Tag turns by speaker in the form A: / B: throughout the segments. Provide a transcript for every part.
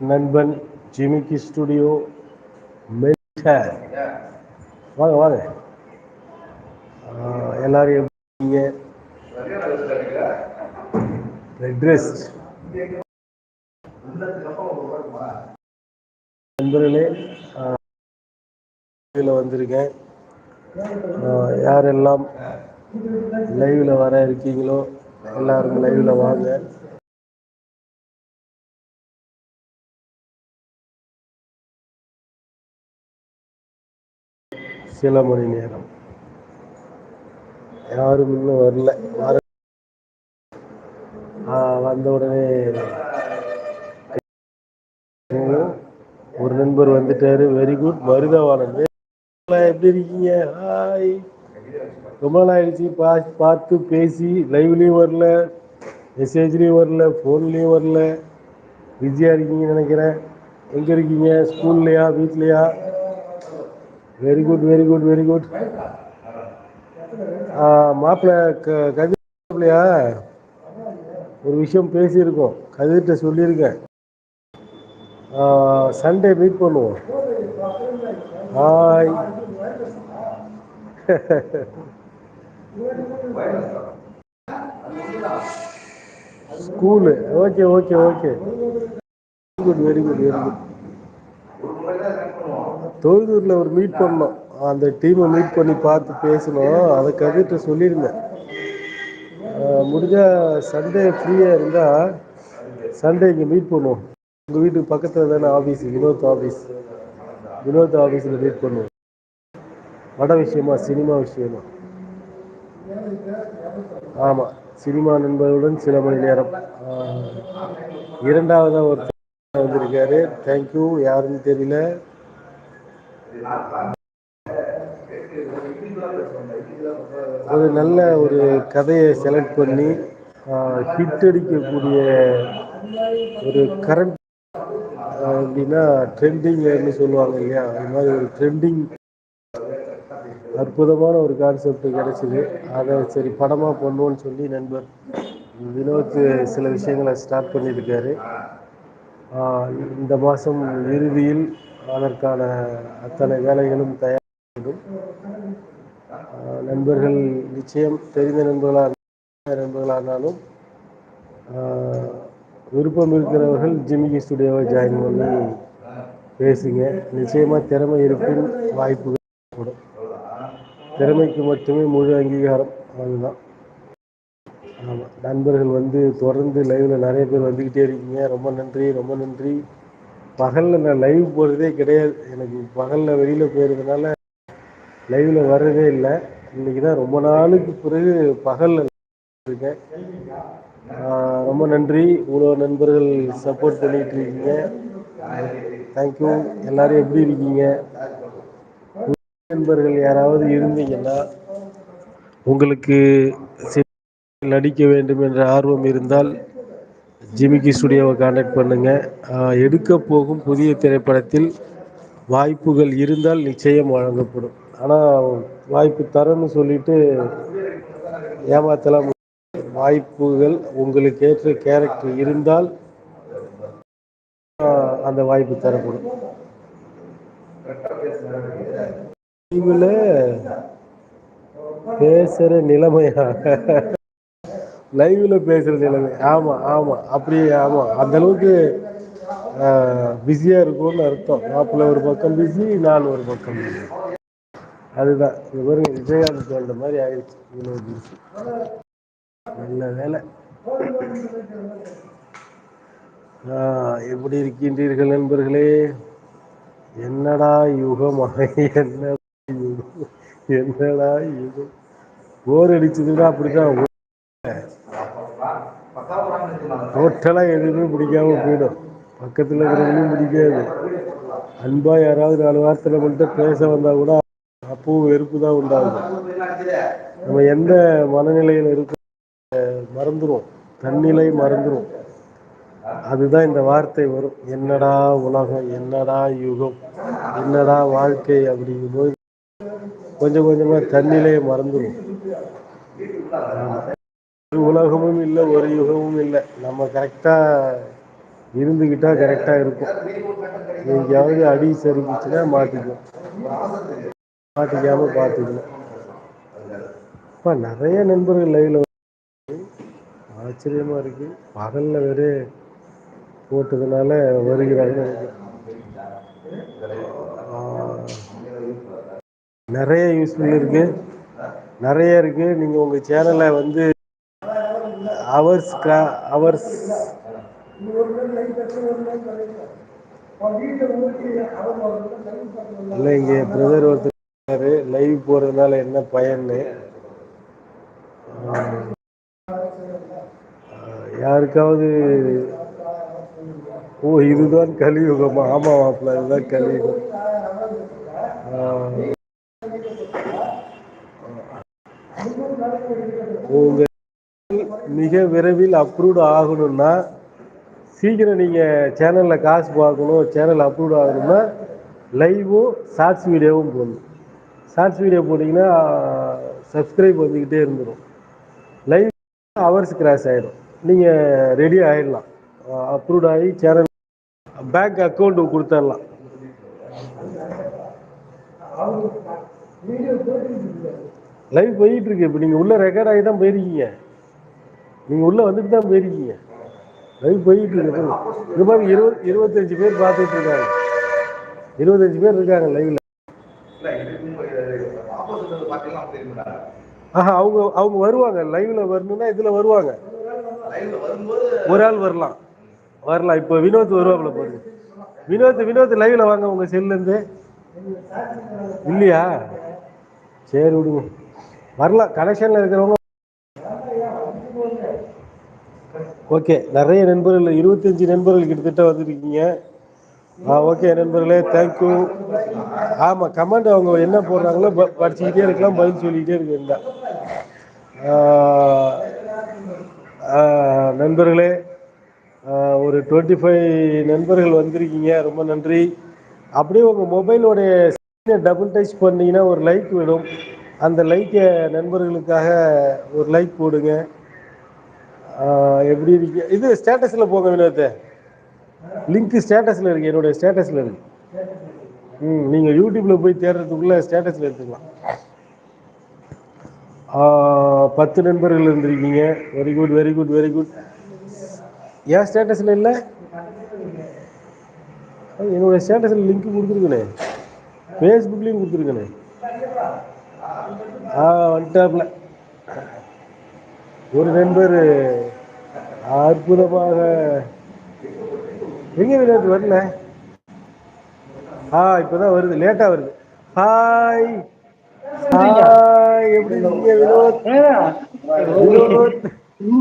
A: நண்பன் ஜிமிக்கி ஸ்டுடியோ மெல்டர் வாங்க வாங்க. ஆ எல்லாரும் எப்படி ரெட் ரெஸ்ட் நண்பர்களே வந்திருக்கேன். யாரெல்லாம் லைவ்ல வர இருக்கீங்களோ எல்லாரும் லைவ்ல வாங்க. சில மணி நேரம். யாரும் இன்னும் வரல. வர வந்த உடனே ஒரு நண்பர் வந்துட்டாரு. வெரி குட் மருதவாளன் எப்படி இருக்கீங்க? ஹாய் ரொம்ப நாள் ஆயிடுச்சு. பா பார்த்து பேசி லைவ்லயும் வரல மெசேஜ்லயும் வரல ஃபோன்லயும் வரல. பிஸியாக இருக்கீங்கன்னு நினைக்கிறேன். எங்க இருக்கீங்க? ஸ்கூல்லையா வீட்லையா? Very good very good very good ஆ மாப்பிள கதிர் மாப்பிளையா? ஒரு விஷயம் பேசியிருக்கோம். கதிர்ட்ட சொல்லியிருக்கேன். சண்டே மீட் பண்ணுவோம். Hi school okay okay okay very good very good very good தொழுதூரில் ஒரு மீட் பண்ணோம். அந்த டீமை மீட் பண்ணி பார்த்து பேசணும் அதை கதிர்ட்ட சொல்லியிருந்தேன். முடிஞ்சால் சண்டே ஃப்ரீயாக இருந்தால் சண்டே இங்கே மீட் பண்ணுவோம். உங்கள் வீட்டுக்கு பக்கத்தில் தானே ஆஃபீஸ் வினோத் ஆஃபீஸ் வினோத் ஆஃபீஸில் மீட் பண்ணுவோம். வட விஷயமா சினிமா விஷயமா. ஆமாம் சினிமா நண்பர்களுடன் சில மணி நேரம். இரண்டாவதாக இரண்டாவதா ஒருத்தர் வந்திருக்காரு. தேங்க்யூ யாருன்னு தெரியல. ஒரு நல்ல ஒரு கதையை செலக்ட் பண்ணி ஹிட் அடிக்கக்கூடிய ஒரு கரண்ட் அப்படின்னா ட்ரெண்டிங்னு சொல்லுவாங்க இல்லையா? அது மாதிரி ஒரு ட்ரெண்டிங் அற்புதமான ஒரு கான்செப்ட் கிடைச்சிது. அதை சரி படமாக பண்ணுவோன்னு சொல்லி நண்பர் வினோத் சில விஷயங்களை ஸ்டார்ட் பண்ணியிருக்காரு. இந்த மாதம் இறுதியில் அதற்கான அத்தனை வேலைகளும் தயார் வேண்டும். நண்பர்கள் நிச்சயம் தெரிந்த நண்பர்களாக நண்பர்களானாலும் விருப்பம் இருக்கிறவர்கள் ஜிமிகி ஸ்டுடியோவை ஜாயின் பண்ணி பேசுங்க. நிச்சயமா திறமை இருப்பின் வாய்ப்புகள் கூட திறமைக்கு மட்டுமே முழு அங்கீகாரம் அதுதான். ஆமாம் நண்பர்கள் வந்து தொடர்ந்து லைவ்ல நிறைய பேர் வந்துக்கிட்டே இருக்கீங்க. ரொம்ப நன்றி ரொம்ப நன்றி. பகலில் நான் லைவ் போகிறதே கிடையாது. எனக்கு பகலில் வெளியில் போயிருந்தனால லைவில் வர்றதே இன்றைக்கி தான் ரொம்ப நாளுக்கு பிறகு பகலில் இருக்கேன். ரொம்ப நன்றி. இவ்வளோ நண்பர்கள் சப்போர்ட் பண்ணிட்டு இருக்கீங்க. தேங்க்யூ எல்லாரும் எப்படி இருக்கீங்க? நண்பர்கள் யாராவது இருந்தீங்கன்னா உங்களுக்கு நடிக்க வேண்டும் என்ற ஆர்வம் இருந்தால் ஜிமிக்கி ஸ்டுடியோவை காண்டாக்ட் பண்ணுங்கள் எடுக்க போகும் புதிய திரைப்படத்தில் வாய்ப்புகள் இருந்தால் நிச்சயம் வழங்கப்படும். ஆனால் வாய்ப்பு தரேன்னு சொல்லிட்டு ஏமாத்தலாம். வாய்ப்புகள் உங்களுக்கு ஏற்ற கேரக்டர் இருந்தால் அந்த வாய்ப்பு தரப்படும். பேசுகிற நிலைமையாக லைவ்ல பேசுறது எல்லாமே. ஆமா ஆமா. அப்படி ஆமா. அந்த அளவுக்கு பிஸியா இருக்கும்னு அர்த்தம். மாப்பிள்ள ஒரு பக்கம் பிஸி நான் ஒரு பக்கம் பிஸி அதுதான். இது பாருங்க விஜயகாந்த் சொல்ற மாதிரி ஆயிடுச்சு. இவ்வளவு பிஸி நல்ல வேலை. எப்படி இருக்கின்றீர்கள் நண்பர்களே? என்னடா யுகம்? என்னடா யுகம்? என்னடா யுகம்? போர் அடிச்சதுன்னா அப்படிதான் டோட்டலாக எதுவுமே பிடிக்காம போயிடும். பக்கத்தில் இருக்கிறவங்களும் பிடிக்காது அன்பாக யாராவது நாலு வாரத்தில் மட்டும் பேச வந்தால் கூட அப்பவும் வெறுப்புதான் உண்டாகும் நம்ம எந்த மனநிலையில் இருக்க மறந்துடும் தன்னிலை மறந்துடும் அதுதான் இந்த வார்த்தை வரும். என்னடா உலகம் என்னடா யுகம் என்னடா வாழ்க்கை அப்படிங்கும்போது கொஞ்சம் கொஞ்சமாக தன்னிலையை மறந்துடும் ஆமாம் ஒரு உலகமும் இல்லை ஒரு யுகமும் இல்லை. நம்ம கரெக்டாக இருந்துக்கிட்டால் கரெக்டாக இருக்கும். எங்கேயாவது அடி சறுக்குச்சுன்னா மாட்டிக்கும் மாட்டிக்காமல் பார்த்துக்கணும் இப்போ நிறைய நண்பர்கள் லைவில் ஆச்சரியமாக இருக்கு. பகலில் வேறு போட்டதுனால வருகிறாங்க நிறைய யூஸ்ஃபுல் இருக்குது நிறைய இருக்குது நீங்கள் உங்கள் சேனலை வந்து அவர்ஸ் அவர்ஸ் இல்ல இங்க பிரதர் ஒருத்தர் லைவ் போறதுனால என்ன பயன்னு. யாருக்காவது ஓ இதுதான் கலியுகம்? ஆமா மாப்ள இதுதான் கலியுகம். உங்க மிக விரைவில் அப்ரூவ்டு ஆகணுன்னா சீக்கிரம் நீங்கள் சேனலில் காசு பார்க்கணும் சேனல் அப்ரூவ் ஆகணும்னா லைவும் ஷார்ட்ஸ் வீடியோவும் போடணும். ஷார்ட்ஸ் வீடியோ போட்டிங்கன்னா சப்ஸ்கிரைப் வந்துக்கிட்டே இருந்துடும் லைவ் அவர்ஸ் கிராஸ் ஆகிடும் நீங்கள் ரெடி ஆகிடலாம் அப்ரூவ் ஆகி சேனல் பேங்க் அக்கௌண்ட்டு கொடுத்துடலாம். லைவ் போயிட்டுருக்கு இப்போ நீங்கள் உள்ளே ரெக்கார்ட் ஆகி தான் போயிருக்கீங்க. நீங்க உள்ள வந்துட்டு தா போயிருக்கீங்க. லைவ் போயிட்டு இருக்கு. இங்க பாருங்க இரு இருபத்தஞ்சு பேர் பாத்துட்டு இருக்காங்க. இருபத்தஞ்சு பேர் இருக்காங்க லைவ்ல. ஆஹா அவங்க அவங்க வருவாங்க. லைவ்ல வரணும்னா இதுல வருவாங்க. ஒரு ஆள் வரலா வரலா இப்ப வினோத் வருவாப்புல பாருங்க. வினோத் வினோத் லைவ்ல வாங்க உங்க செல்ல இருந்து. இல்லையா? சேரி விடுங்க. வரலா கனெக்ஷன்ல இருக்கிறவங்க ஓகே நிறைய நண்பர்கள் இருபத்தஞ்சு நண்பர்கள் கிட்டத்தட்ட வந்துருக்கீங்க. ஆ ஓகே நண்பர்களே தேங்க்யூ ஆமா கமெண்ட் அவங்க என்ன போடுறாங்களோ படிச்சுக்கிட்டே இருக்கலாம் பதில் சொல்லிக்கிட்டே இருக்கேன் நண்பர்களே ஒரு டுவெண்ட்டி ஃபைவ் நண்பர்கள் வந்திருக்கீங்க ரொம்ப நன்றி. அப்படியே உங்கள் மொபைலோடைய ஸ்கிரீன டபுள் டச் பண்ணீங்கன்னா ஒரு லைக் விடும் அந்த லைக்கை நண்பர்களுக்காக ஒரு லைக் போடுங்க. எப்படி இருக்கு? இது ஸ்டேட்டஸில் போங்க வினோத்து லிங்க் ஸ்டேட்டஸில் இருக்கு. என்னுடைய ஸ்டேட்டஸில் இருக்கு. ம் நீங்கள் யூடியூப்பில் போய் தேடுறதுக்குள்ள ஸ்டேட்டஸில் எடுத்துக்கலாம். பத்து நண்பர்கள் இருந்திருக்கீங்க. Very good very good very good ஏன் ஸ்டேட்டஸில் இல்லை? என்னுடைய ஸ்டேட்டஸில் லிங்க் குடுத்துருக்கனே. ஃபேஸ்புக்லேயும் குடுத்துருக்கனே. ஆ வந்துட்டாப்ல. ஒரு நண்பர் அற்புதமாக எங்க வினோத் வரல? ஆ இப்பதா வருது லேட்டா வருது. ஹாய் ஹாய் எப்படி இருக்கீங்க வினோத்?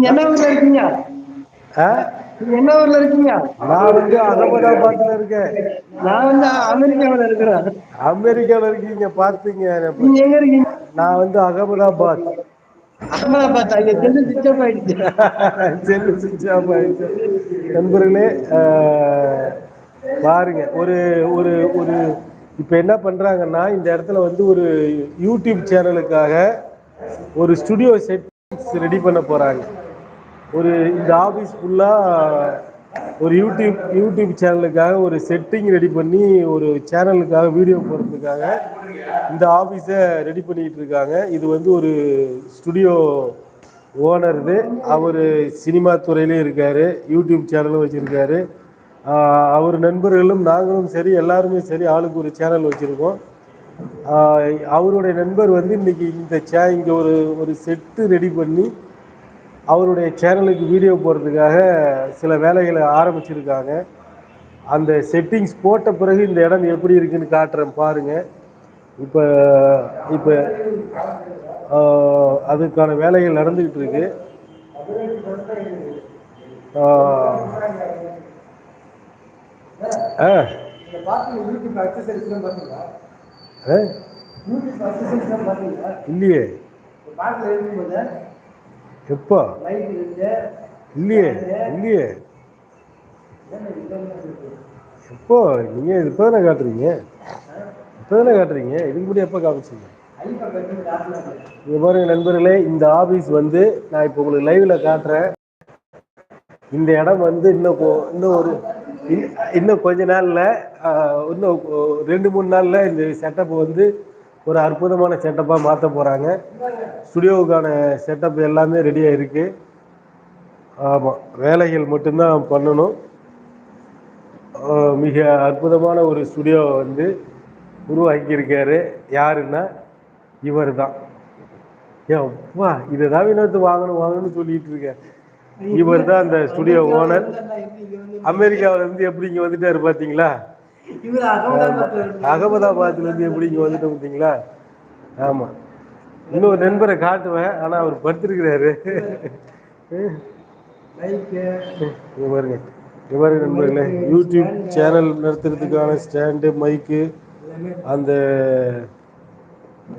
B: என்ன ஊர்ல இருக்கீங்க? என்ன ஊர்ல இருக்கீங்க?
A: நான் வந்து அகமதாபாத்தில் இருக்கேன்.
B: நா வந்து அமெரிக்காவுல இருக்குறே
A: அமெரிக்காவில் இருக்கீங்க பார்த்தீங்க
B: நீங்க எங்க இருக்கீங்க?
A: நா வந்து அகமதாபாத்.
B: அகமதாபாத் அங்க செல்லு சுவிட்ச் ஆஃப் ஆயிடுச்சு.
A: செல்லு ஆஃப் ஆயிடுச்சு. நண்பர்களே பாருங்க. ஒரு ஒரு ஒரு இப்ப என்ன பண்றாங்கன்னா இந்த இடத்துல வந்து ஒரு யூடியூப் சேனலுக்காக ஒரு ஸ்டுடியோ செட் ரெடி பண்ண போறாங்க. ஒரு இந்த ஆபீஸ் ஃபுல்லா ஒரு யூடியூப் யூடியூப் சேனலுக்காக ஒரு செட்டிங் ரெடி பண்ணி ஒரு சேனலுக்காக வீடியோ போடுறதுக்காக இந்த ஆஃபீஸை ரெடி பண்ணிட்டு இருக்காங்க. இது வந்து ஒரு ஸ்டுடியோ ஓனர்து அவர் சினிமா துறையிலயு இருக்காரு யூடியூப் சேனலும் வச்சுருக்காரு. அவர் நண்பர்களும் நாங்களும் சரி எல்லாருமே சரி ஆளுக்கு ஒரு சேனல் வச்சுருக்கோம். அவருடைய நண்பர் வந்து இன்னைக்கு இந்த சே இங்கே ஒரு ஒரு செட்டு ரெடி பண்ணி அவருடைய சேனலுக்கு வீடியோ போடுறதுக்காக சில வேலைகள ஆரம்பிச்சிருக்காங்க. அந்த செட்டிங்ஸ் போட்ட பிறகு இந்த எடம் எப்படி இருக்குன்னு காட்டுறே பாருங்க. இப்ப இப்ப அதுக்கான வேலைகள் நடந்துகிட்டு இருக்கு. ஆ. இல்லியே. எப்போ? இல்லையே இல்லையே. எப்போ நீங்க இப்பதான காட்டுறீங்க? இப்பதான காட்டுறீங்க? இதுக்கு முன்னாடி எப்போ காமிச்சீங்க? இங்க பாருங்க நண்பர்களே இந்த ஆபீஸ் வந்து நான் இப்போ உங்களுக்கு லைவ்ல காட்டுறேன். இந்த இடம் வந்து இன்னும் இன்னும் ஒரு இன்னும் கொஞ்ச நாள்ல இன்னும் ரெண்டு மூணு நாள்ல இந்த செட்டப் வந்து ஒரு அற்புதமான செட்டப்பா மாத்த போறாங்க. ஸ்டுடியோவுக்கான செட்டப் எல்லாமே ரெடியா இருக்கு ஆமா வேலைகள் மட்டும்தான் பண்ணணும். மிக அற்புதமான ஒரு ஸ்டுடியோ வந்து உருவாக்கி இருக்காரு யாருன்னா இவர் தான் யப்பா இததான் வினோத்து வாங்கணும் வாங்கணும்னு சொல்லிட்டு இருக்கேன் இவர் தான் அந்த ஸ்டுடியோ ஓனர் அமெரிக்காவில இருந்து எப்படி இங்க வந்துட்டாரு பாத்தீங்களா? அகமதாபாத்ல இருந்து எப்படி இங்க வந்துட்டு பாத்தீங்களா ஆமா. இன்னொரு நண்பரை காட்டுவேன். ஆனா அவர் படுத்திருக்கிறாரு. இங்க பாருங்க. இங்க நண்பர்களே. யூடியூப் சேனல் நடத்துறதுக்கான ஸ்டாண்டு மைக்கு அந்த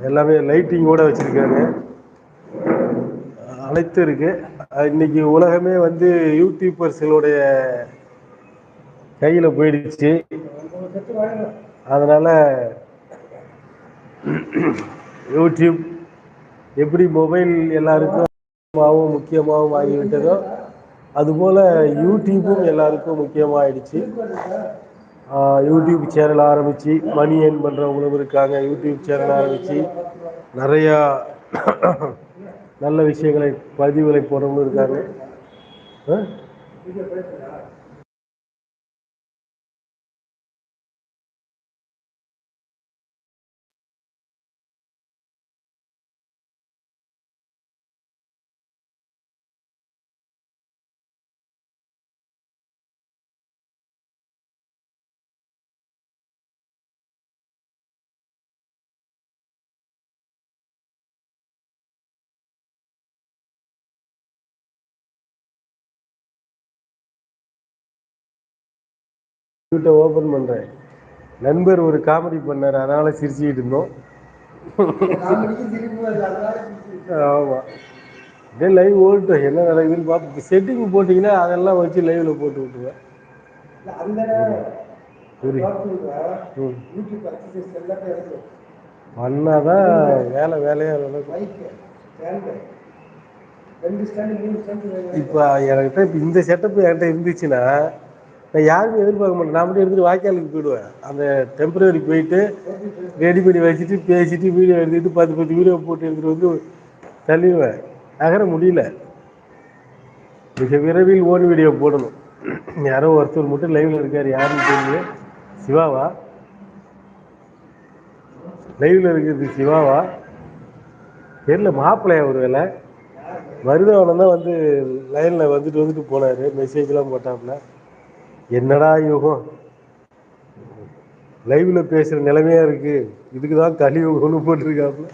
A: எல்லாமே லைட்டிங்கோட வச்சிருக்காங்க. அனைத்து இருக்கு. இன்னைக்கு உலகமே வந்து யூடியூபர்ஸ்களுடைய கையில போயிடுச்சு. அதனால் யூடியூப் எப்படி மொபைல் எல்லாருக்கும் முக்கியமாகவும் ஆகிவிட்டதோ அதுபோல் யூடியூப்பும் எல்லாருக்கும் முக்கியமாயிடுச்சு. யூடியூப் சேனல் ஆரம்பித்து மணி ஏர்ன் பண்ணுறவங்களும் இருக்காங்க யூடியூப் சேனல் ஆரம்பித்து நிறையா நல்ல விஷயங்களை பதிவுகளை போடுறவங்களும் இருக்காங்க. ஆ யூடியூட்டை ஓப்பன் பண்றேன். நண்பர் ஒரு காமெடி பண்ணார் அதனால சிரிச்சுக்கிட்டு இருந்தோம். ஆமா. அப்படியே லைவ் ஓடட்டும். என்ன நடக்குதுன்னு பார்ப்போம். செட்டிங் போட்டிங்கன்னா அதெல்லாம் வச்சு லைவ்ல போட்டு விட்டுருவேன். பண்ணாதான் வேலை வேலையா நடக்கும் இப்போ என்கிட்ட இப்போ இந்த செட்டப் என்கிட்ட இருந்துச்சுன்னா நான் யாருமே எதிர்பார்க்க மாட்டேன். நான் மட்டும் எடுத்துகிட்டு வாய்க்காலுக்கு போயிடுவேன். அந்த டெம்பரரி போயிட்டு ரெடி பண்ணி வச்சுட்டு பேசிட்டு வீடியோ எடுத்துட்டு பத்து பத்து வீடியோ போட்டு எடுத்துகிட்டு வந்து தள்ளிடுவேன். நகர முடியல. மிக விரைவில் ஓன் வீடியோ போடணும். யாரோ ஒருத்தர் மட்டும் லைவில் இருக்கார். யாருன்னு தெரியல. சிவாவா? லைவில் இருக்கிறது சிவாவா? தெரியல. மாப்பிள்ளையா ஒரு வேலை மருதவனம் தான் வந்து லைனில் வந்துட்டு வந்துட்டு போனார். மெசேஜ்லாம் போட்டாப்புல. என்னடா யுகம்? லைவ்ல பேசுற நிலைமையா இருக்கு. இதுக்கு தான் கலியுகம்னு போட்டிருக்காப்புல.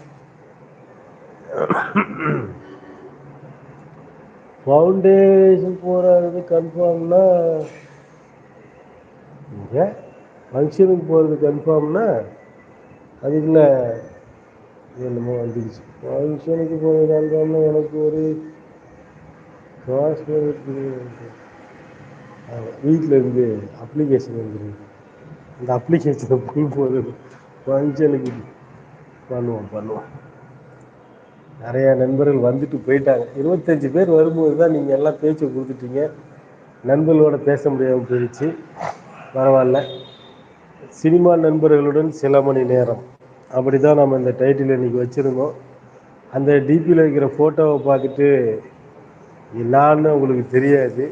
A: ஃபவுண்டேஷன் போறது கன்ஃபார்ம்னா இங்க ஃபங்க்ஷனுக்கு போகிறது கன்ஃபார்ம்னா அதுக்குள்ள என்னமோ வந்துடுச்சு. ஃபங்க்ஷனுக்கு போகிறது கன்ஃபார்ம்னா எனக்கு ஒரு வீட்டில் இருந்து அப்ளிகேஷன் வந்துருக்கு அந்த அப்ளிகேஷனை ஃபுல் போது ஃபங்க்ஷனுக்கு பண்ணுவோம் பண்ணுவோம். நிறையா நண்பர்கள் வந்துட்டு போயிட்டாங்க. இருபத்தஞ்சி பேர் வரும்போது தான் நீங்கள் எல்லாம் பேச்சை கொடுத்துட்டீங்க. நண்பர்களோட பேச முடியாமல் போயிடுச்சு. பரவாயில்ல. சினிமா நண்பர்களுடன் சில மணி நேரம். அப்படி தான் நம்ம இந்த டைட்டில் இன்றைக்கி வச்சுருந்தோம். அந்த டிபியில் இருக்கிற ஃபோட்டோவை பார்த்துட்டு என்னான்னு உங்களுக்கு தெரியாது.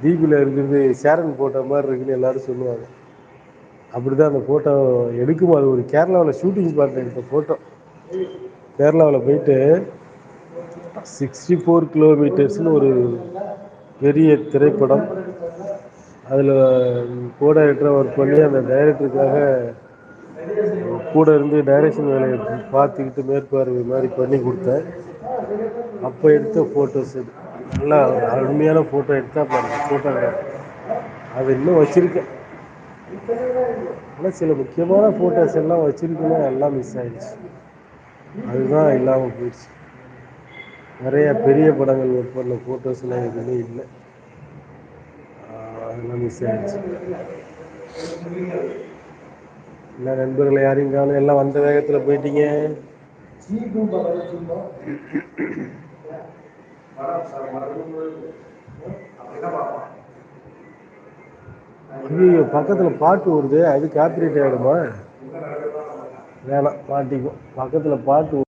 A: டிபியில் இருக்கிறது சேரன் ஃபோட்டோ மாதிரி இருக்குன்னு எல்லாரும் சொல்லுவாங்க. அப்படி தான் அந்த ஃபோட்டோ எடுக்கும். அது ஒரு கேரளாவில் ஷூட்டிங் ஸ்பாட்டில் எடுத்த ஃபோட்டோ கேரளாவில் போயிட்டு சிக்ஸ்டி ஃபோர் கிலோமீட்டர்ஸ்னு ஒரு பெரிய திரைப்படம். அதில் கூட டைரக்டராக ஒர்க் பண்ணி அந்த டைரக்டருக்காக கூட இருந்து டைரக்ஷன் வேலையை பார்த்துக்கிட்டு மேற்பார்வை மாதிரி பண்ணி கொடுத்தேன். அப்போ எடுத்த ஃபோட்டோஸ் இது. நல்லா அருமையான ஃபோட்டோ எடுத்தால் பாருங்கள் ஃபோட்டோகிராஃப் அது இன்னும் வச்சுருக்கேன் ஆனால் சில முக்கியமான ஃபோட்டோஸ் எல்லாம் வச்சுருக்கணும் எல்லாம் மிஸ் ஆகிடுச்சு அதுதான் இல்லாமல் போயிடுச்சு. நிறைய பெரிய படங்கள் ஒர்க் பண்ண ஃபோட்டோஸ்லாம் எதுவுமே இல்லை. அதெல்லாம் மிஸ் ஆகிடுச்சு என்ன நண்பர்களை யாரையும் காணும்? எல்லாம் வந்த வேகத்தில் போயிட்டீங்க. ஐயோ பக்கத்துல பாட்டு ஓடுதே அது காப்பிரைட் ஆயிடுமா? வேணாம் மாட்டிக்கும் பக்கத்துல பாட்டு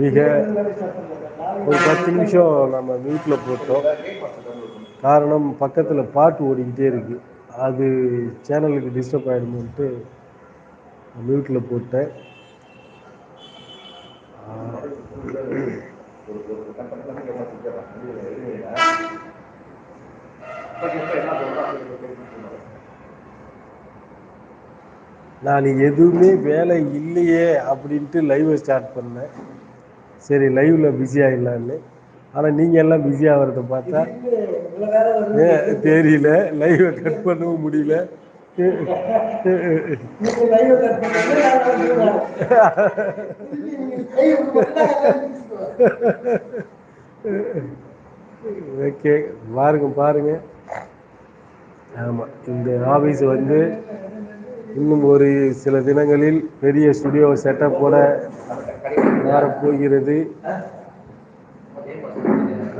A: மிக ஒரு பத்து நிமிஷம் நம்ம மியூட்டில் போட்டோம். காரணம் பக்கத்தில் பாட்டு ஓடிக்கிட்டே இருக்கு. அது சேனலுக்கு டிஸ்டர்ப் ஆகிடுமோன்ட்டு மியூட்டில் போட்டேன். நான் எதுவுமே வேலை இல்லையே அப்படின்ட்டு லைவை ஸ்டார்ட் பண்ணேன். சரி லைவில் பிஸி ஆகிடலான்னு ஆனால் நீங்கள் எல்லாம் பிஸி ஆகிறத பார்த்தா ஏ, தெரியல. லைவை கட் பண்ணவும் முடியல. ஓகே பாருங்க பாருங்க. ஆமாம் இந்த ஆஃபீஸ் வந்து இன்னும் ஒரு சில தினங்களில் பெரிய ஸ்டுடியோ செட்டப்போட வரப்போகிறது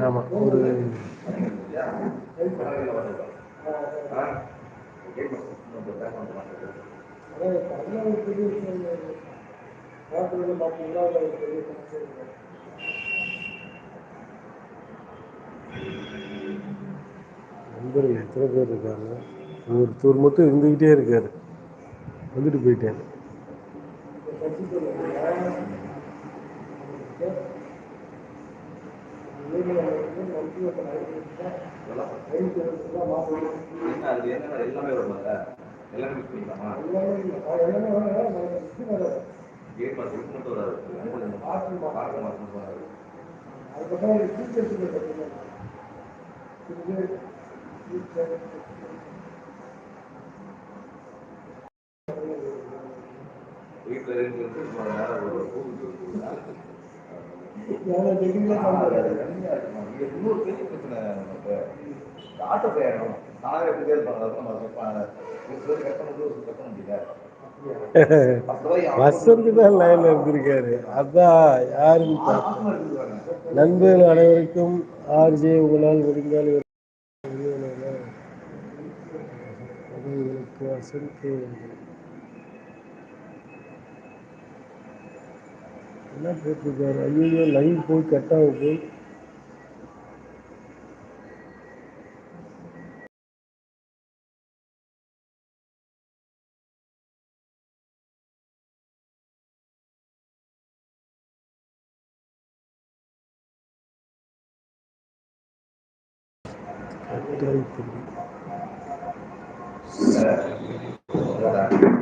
A: ஆமாம் ஒரு நண்பர்கள் எத்தனை பேர் இருக்காங்க? ஒருத்தர் மட்டும் இருந்துக்கிட்டே இருக்காரு. வந்துட்டு போயிட்டாரு
C: என்ன அது என்ன எல்லாமே வரும் அதுல? எல்லாமே மிக்ஸ் பண்ணிக்கலாமா கேட் பாஸ் இது மட்டும் வராது பாட்டு மாசம் மட்டும் வராது வீட்டில் இருந்து சும்மா நேரம் ஒரு கூப்பிட்டு இருக்குங்களா? இங்க இன்னொரு பெரிய பிரச்சனை நமக்கு. ஆட்டோ நானே எப்படி இருப்பாங்க நம்ம கட்ட முடியல
A: வசந்த் தான் லைன்ல இருந்திருக்காரு அதான் யாருன்னு நண்பர்கள் அனைவருக்கும் ஆர்ஜே உங்களால் முடிந்தால் ஒரு வசந்த் என்ன பேசிருக்காரு ஐயோ லைன் போய் கட்
C: ஆகுது Thank
A: you.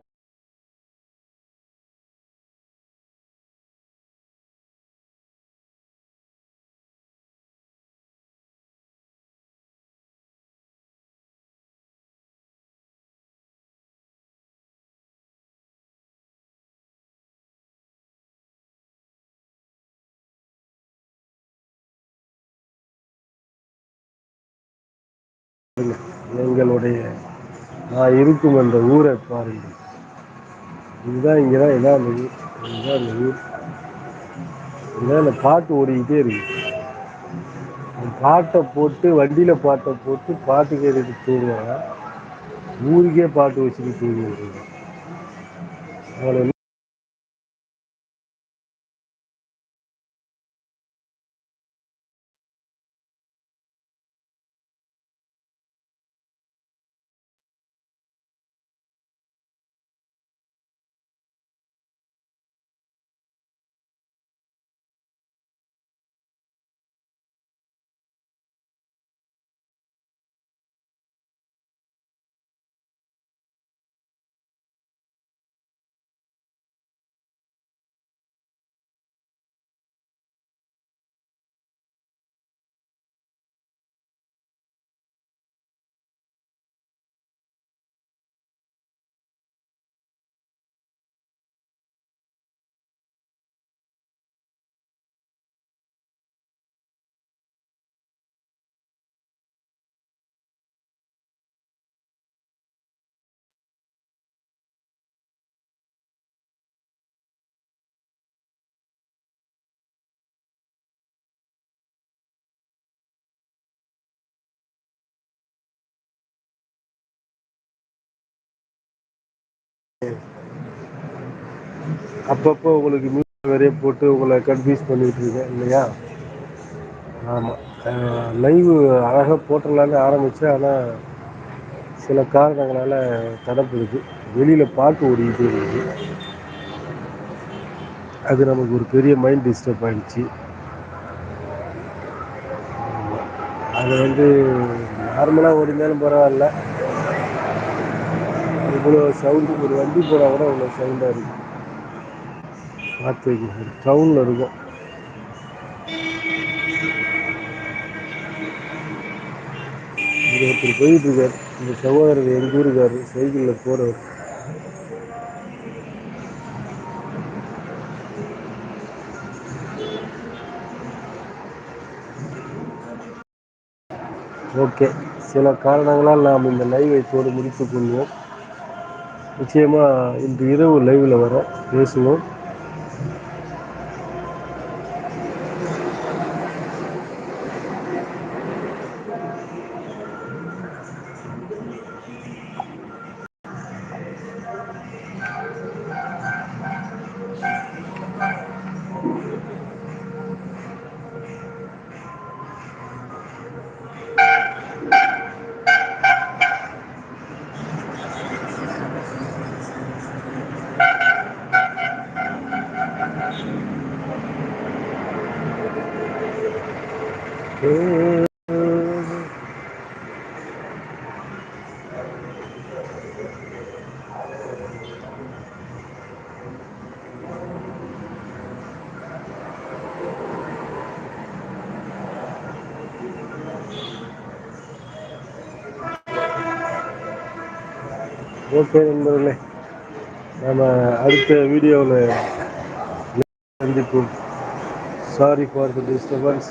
A: நான் இருக்கும் அந்த ஊரை பாருங்கள் இதுதான் இங்கே தான் இதான் அந்த ஊர். இதுதான் அந்த ஊர். இதுதான் அந்த பாட்டு ஓடிக்கிட்டே இருக்கு. பாட்டை போட்டு வண்டியில் பாட்டை போட்டு பாட்டு கேட்டுட்டு தூங்குவாங்க. ஊருக்கே பாட்டு வச்சுட்டு தூங்கிட்டு இருக்கேன் அவ்வளோ அப்பப்போ உங்களுக்கு மியூசிக் வேறையே போட்டு உங்களை கன்ஃபியூஸ் பண்ணிட்டு இருக்கேன் இல்லையா? ஆமாம் லைவ் அழகாக போட்டுடலான்னு ஆரம்பித்தேன் ஆனால் சில காரணங்களால் தடப்படுது வெளியில் பாட்டு ஓடிக்கிட்டே இருக்குது அது நமக்கு ஒரு பெரிய மைண்ட் டிஸ்டர்ப் ஆகிடுச்சு அது வந்து நார்மலாக ஓடினாலும் பரவாயில்ல. இவ்வளோ சவுண்டு ஒரு வண்டி போனால் கூட இவ்வளோ சவுண்டாக இருக்கும். பார்த்து வைக்க டவுனில் இருக்கும். இது ஒருத்தர் போயிட்டுருக்கார் இந்த சகோதரர் எங்கள் ஊருக்கார் சைக்கிளில் போகிறவர் ஓகே சில காரணங்களால் நாம் இந்த லைவை தோடு முடித்துக் கொள்வோம். நிச்சயமாக இன்று இரவு லைவில் வர பேசுவோம். ஓகே நண்பர்களே நம்ம அடுத்த வீடியோவில் சந்திப்போம். Sorry for the disturbance